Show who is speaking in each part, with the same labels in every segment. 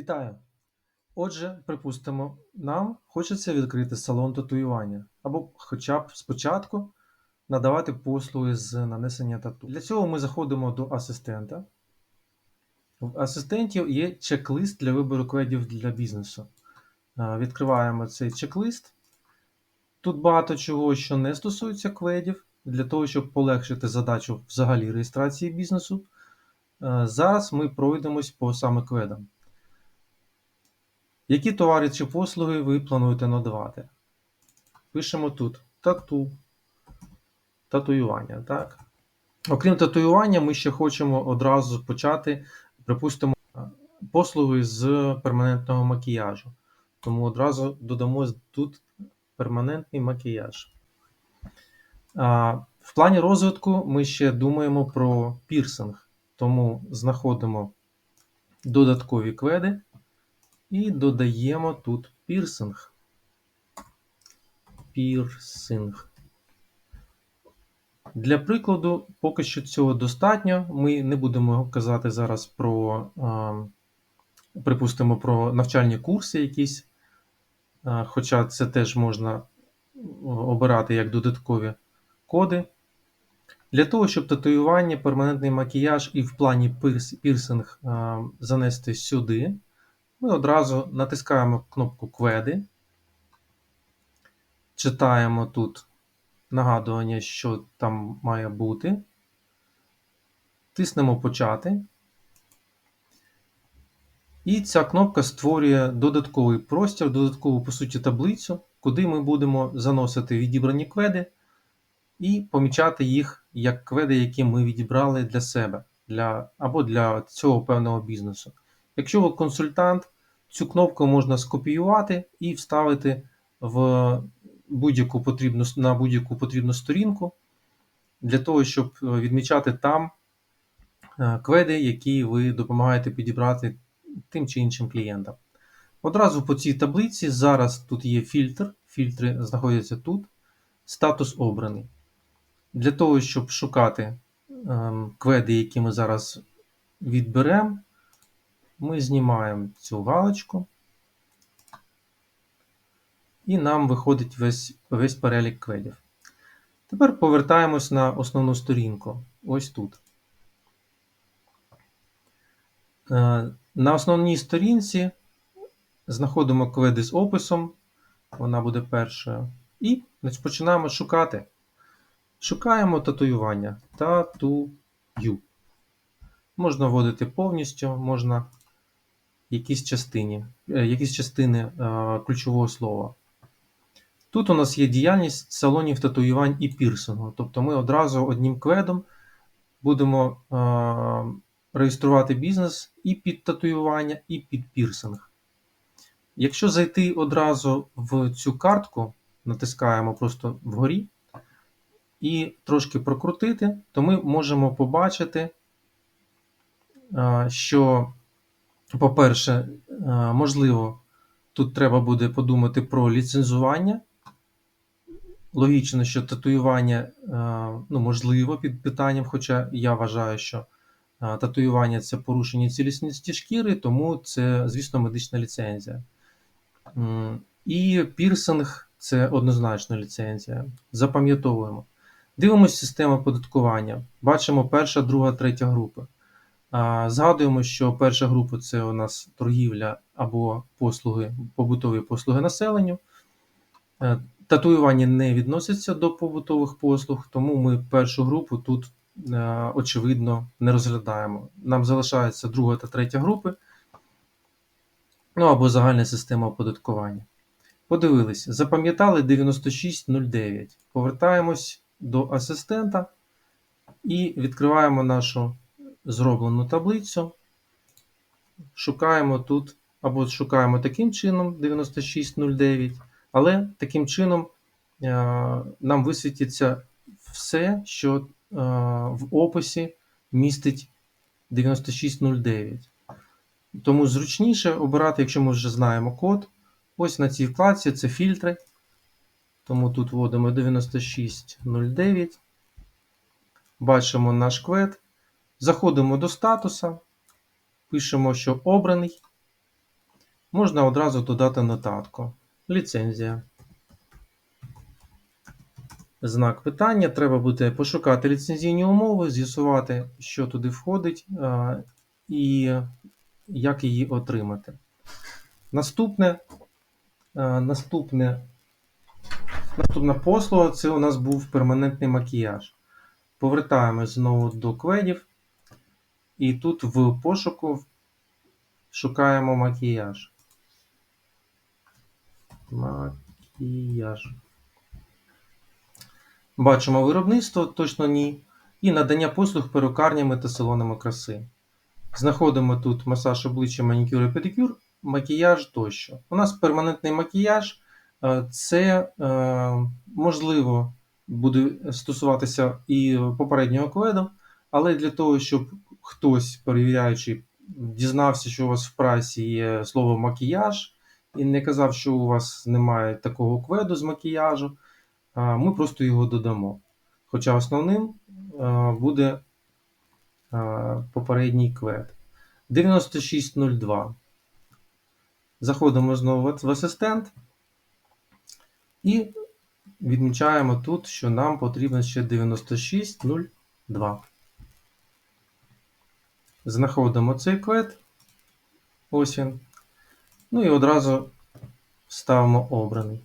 Speaker 1: Вітаю! Отже, припустимо, нам хочеться відкрити салон татуювання або хоча б спочатку надавати послуги з нанесення тату. Для цього ми заходимо до асистента. В асистенті є чек-лист для вибору кведів для бізнесу. Е, Відкриваємо цей чек-лист. Тут багато чого, що не стосується кведів, для того, щоб полегшити задачу взагалі реєстрації бізнесу. Е, Зараз ми пройдемось по саме кведам. Які товари чи послуги ви плануєте надавати? Пишемо тут тату, татуювання. Так? Окрім татуювання, ми ще хочемо одразу почати, припустимо, послуги з перманентного макіяжу. Тому одразу додамо тут перманентний макіяж. В плані розвитку ми ще думаємо про пірсинг, тому знаходимо додаткові кведи. І додаємо тут пірсинг. Пірсинг. Для прикладу, поки що цього достатньо. Ми не будемо казати зараз про, припустимо, про навчальні курси якісь, хоча це теж можна обирати як додаткові коди. Для того, щоб татуювання, перманентний макіяж і в плані пірсинг занести сюди. Ми одразу натискаємо кнопку Кведи, читаємо тут нагадування, що там має бути. Тиснемо Почати. І ця кнопка створює додатковий простір, додаткову, по суті, таблицю, куди ми будемо заносити відібрані кведи і помічати їх як кведи, які ми відібрали для себе для, або для цього певного бізнесу. Якщо ви консультант, цю кнопку можна скопіювати і вставити в будь-яку потрібну, на будь-яку потрібну сторінку для того, щоб відмічати там е, кведи, які ви допомагаєте підібрати тим чи іншим клієнтам. Одразу по цій таблиці зараз тут є фільтр. Фільтри знаходяться тут. Статус обраний. Для того, щоб шукати ем, кведи, які ми зараз відберемо, ми знімаємо цю галочку, і нам виходить весь, весь перелік кведів. Тепер повертаємось на основну сторінку. Ось тут. Е, на основній сторінці знаходимо кведи з описом, вона буде першою. І починаємо шукати. Шукаємо татуювання. Татую. Можна вводити повністю, можна якісь е, якісь частини е, ключового слова. Тут у нас є діяльність салонів татуювань і пірсингу. Тобто ми одразу одним кведом будемо е, реєструвати бізнес і під татуювання, і під пірсинг. Якщо зайти одразу в цю картку, натискаємо просто вгорі і трошки прокрутити, то ми можемо побачити, що по-перше, е, можливо, тут треба буде подумати про ліцензування. Логічно, що татуювання е, ну, можливо під питанням, хоча я вважаю, що е, татуювання це порушення цілісності шкіри, тому це, звісно, медична ліцензія. І пірсинг це однозначно ліцензія. Запам'ятовуємо. Дивимося систему оподаткування. Бачимо перша, друга, третя групи. Згадуємо, що перша група це у нас торгівля або послуги, побутові послуги населенню. Е, татуювання не відноситься до побутових послуг, тому ми першу групу тут, е, очевидно, не розглядаємо. Нам залишається друга та третя групи, ну або загальна система оподаткування. Подивились, запам'ятали 9609. Повертаємось до асистента і відкриваємо нашу зроблену таблицю. Шукаємо тут, або шукаємо таким чином 9609, але таким чином е, нам висвітиться все, що е, в описі містить 9609. Тому зручніше обирати, якщо ми вже знаємо код. Ось на цій вкладці це фільтри. Тому тут вводимо 9609. Бачимо наш квет. Заходимо до статуса, пишемо, що обраний. можна одразу додати нотатку. Ліцензія. Знак питання. Треба буде пошукати ліцензійні умови, з'ясувати, що туди входить, і як її отримати. Наступне, наступне, наступна послуга це у нас був перманентний макіяж. Повертаємось знову до кведів. І тут в пошуку шукаємо макіяж. Макіяж. Бачимо виробництво, точно ні. І надання послуг перукарнями та салонами краси. Знаходимо тут масаж обличчя, манікюр і педикюр, макіяж тощо. У нас перманентний макіяж. е, Це е, можливо буде стосуватися і попереднього кведу, але для того, щоб хтось, перевіряючи, дізнався, що у вас в прайсі є слово макіяж, і не казав, що у вас немає такого кведу з макіяжу, ми просто його додамо. Хоча основним буде попередній квед. 9602. Заходимо знову в асистент і відмічаємо тут, що нам потрібно ще 9602. Знаходимо цей квет. Ось він. Ну і одразу ставимо обраний.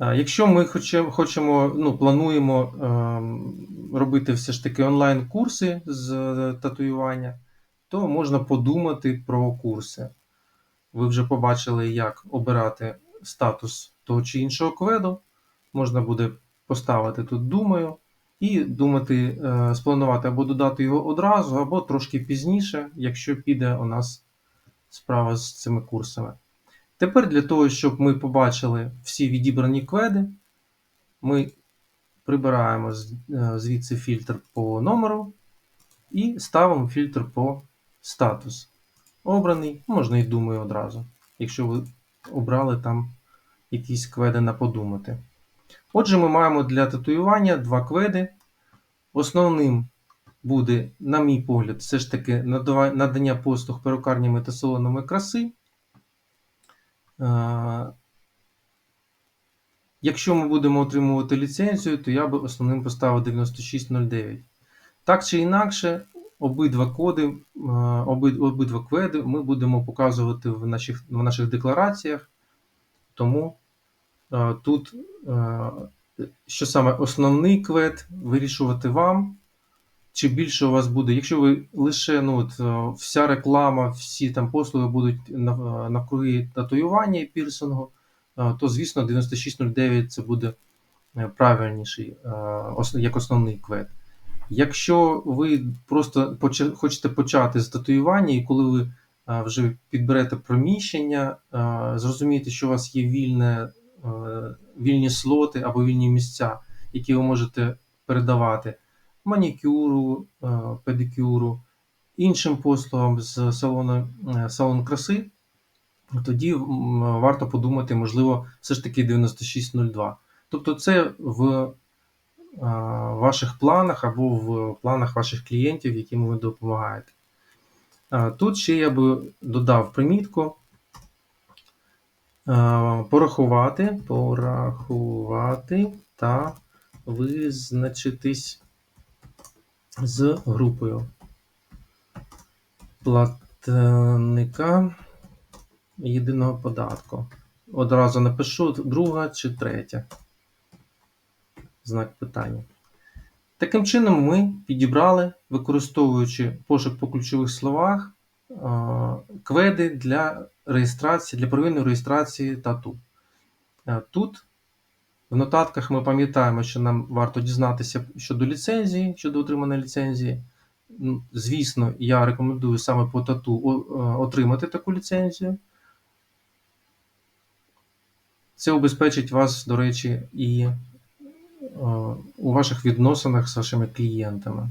Speaker 1: Якщо ми хоче- хочемо, ну, плануємо ем, робити все ж таки онлайн-курси з е, татуювання, то можна подумати про курси. Ви вже побачили, як обирати статус того чи іншого кведу. Можна буде поставити тут думаю і думати, е, спланувати або додати його одразу, або трошки пізніше, якщо піде у нас справа з цими курсами. Тепер для того, щоб ми побачили всі відібрані кведи, ми прибираємо е, звідси фільтр по номеру і ставимо фільтр по статус. Обраний, можна і думаю одразу, якщо ви обрали там якісь кведи на подумати. Отже, ми маємо для татуювання два кведи. Основним буде, на мій погляд, все ж таки надання послуг перукарнями та салонами краси. Е, Якщо ми будемо отримувати ліцензію, то я би основним поставив 9609. Так чи інакше, обидва коди, е, обидва кведи ми будемо показувати в наших, в наших деклараціях. Тому тут, що саме основний квед, вирішувати вам. Чи більше у вас буде, якщо ви лише ну, от, вся реклама, всі там послуги будуть навкруги татуювання і пірсингу, то звісно 9609 це буде е, правильніший як основний квед. Якщо ви просто хочете почати з татуювання, і коли ви вже підберете приміщення, зрозумієте, що у вас є вільне, вільні слоти або вільні місця, які ви можете передавати манікюру, е, педикюру, іншим послугам з салону, е, салон краси, тоді варто подумати, можливо, все ж таки 9602. Тобто це в е, ваших планах або в планах ваших клієнтів, яким ви допомагаєте. Е, Тут ще я би додав примітку. Е, Порахувати, порахувати та визначитись з групою платника єдиного податку. Одразу напишу друга чи третя. Знак питання. Таким чином, ми підібрали, використовуючи пошук по ключових словах, кведи для реєстрації, для первинної реєстрації тату. Е, Тут в нотатках ми пам'ятаємо, що нам варто дізнатися щодо ліцензії, щодо отриманої ліцензії. Звісно, я рекомендую саме по тату е, отримати таку ліцензію. Це убезпечить вас, до речі, і е, у ваших відносинах з вашими клієнтами.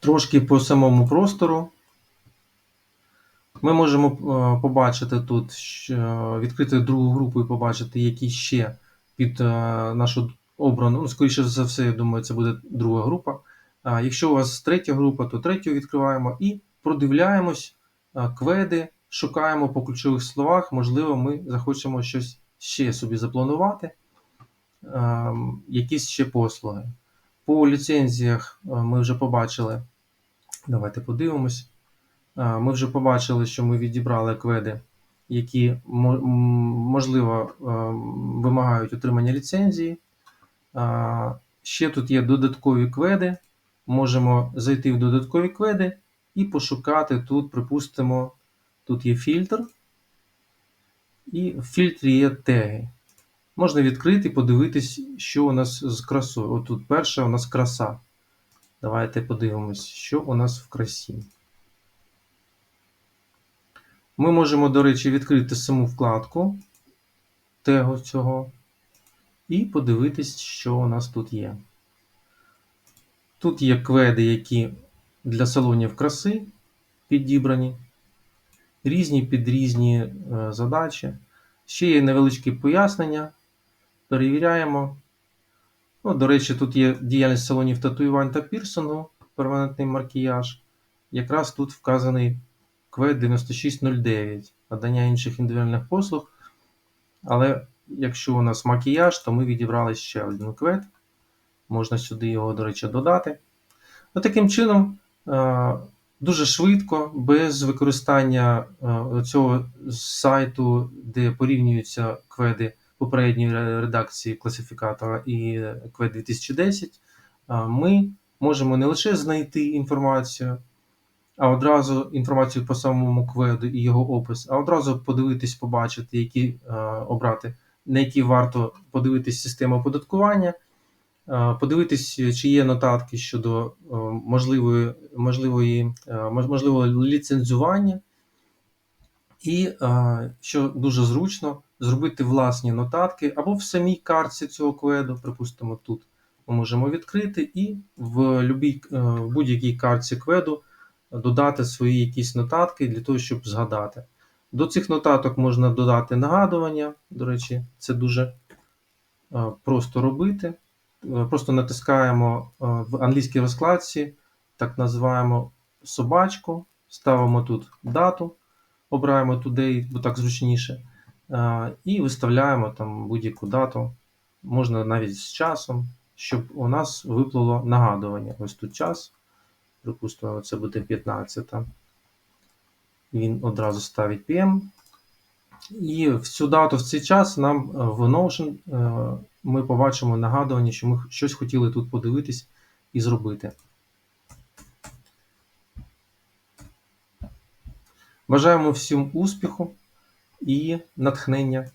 Speaker 1: Трошки по самому простору. Ми можемо е, побачити тут, відкрити другу групу і побачити, які ще під е, нашу обрану, ну, скоріше за все, я думаю, це буде друга група. Якщо у вас третя група, то третю відкриваємо і продивляємось кведи, шукаємо по ключових словах. Можливо, ми захочемо щось ще собі запланувати, якісь ще послуги. По ліцензіях ми вже побачили. Давайте подивимось. Ми вже побачили, що ми відібрали кведи, які можливо вимагають отримання ліцензії. Ще тут є додаткові кведи. Можемо зайти в додаткові кведи і пошукати тут, припустимо, тут є фільтр, і в фільтрі є теги. Можна відкрити подивитись, що у нас з красою. От тут перша у нас краса. Давайте подивимось, що у нас в красі. Ми можемо, до речі, відкрити саму вкладку тегу цього і подивитись, що у нас тут є. Тут є кведи, які для салонів краси підібрані, різні під різні е, задачі. Ще є невеличкі пояснення. Перевіряємо. Ну, до речі, тут є діяльність салонів татуювань та пірсингу, перманентний макіяж. Якраз тут вказаний квед 9609, надання інших індивідуальних послуг. Але якщо у нас макіяж, то ми відібрали ще один квед. Можна сюди його, до речі, додати. Ну, таким чином, е, дуже швидко, без використання е, цього сайту, де порівнюються кведи попередньої редакції класифікатора і квед 2010, е, ми можемо не лише знайти інформацію, а одразу інформацію по самому кведу і його опис, а одразу подивитись, побачити, які обрати, на які варто подивитись систему оподаткування. Подивитись, чи є нотатки щодо можливої, можливої, можливого ліцензування, і, що дуже зручно, зробити власні нотатки або в самій картці цього кведу, припустимо, тут ми можемо відкрити і е, в будь-якій картці кведу додати свої якісь нотатки для того, щоб згадати. До цих нотаток можна додати нагадування. До речі, це дуже е, просто робити. Е, Просто натискаємо в англійській розкладці, так називаємо собачку, ставимо тут дату, обираємо today, бо так зручніше, і виставляємо там будь-яку дату, можна навіть з часом, щоб у нас виплило нагадування. Ось тут час, припустимо, це буде 15. Він одразу ставить PM. І в цю дату, в цей час нам е, в Notion е, ми побачимо нагадування, що ми щось хотіли тут подивитись і зробити. Бажаємо всім успіху і натхнення.